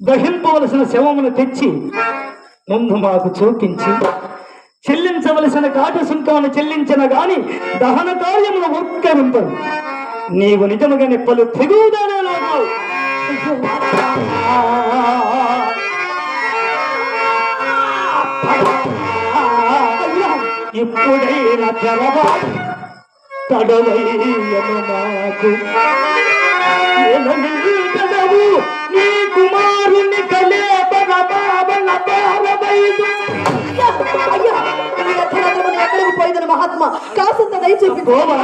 దహింపవలసిన శవమును తెచ్చి ముందు మాకు చూపించి చెల్లించవలసిన కాటు సుంకాన్ని చెల్లించిన గాని దహన కార్యములు ఒక్కరింపదు నీవు నిజముగా నిప్పలు తెగుదానే నాకు ఇప్పుడైనా తెరవా తడవయ్యను నాకు ఎనమిల్గడవు నీ కుమారుని కలేబన బాబన బారవైదు అయ్యా ఎక్కడికి పోయిందని మహాత్మా? కాసంత దయ చూపి గోవా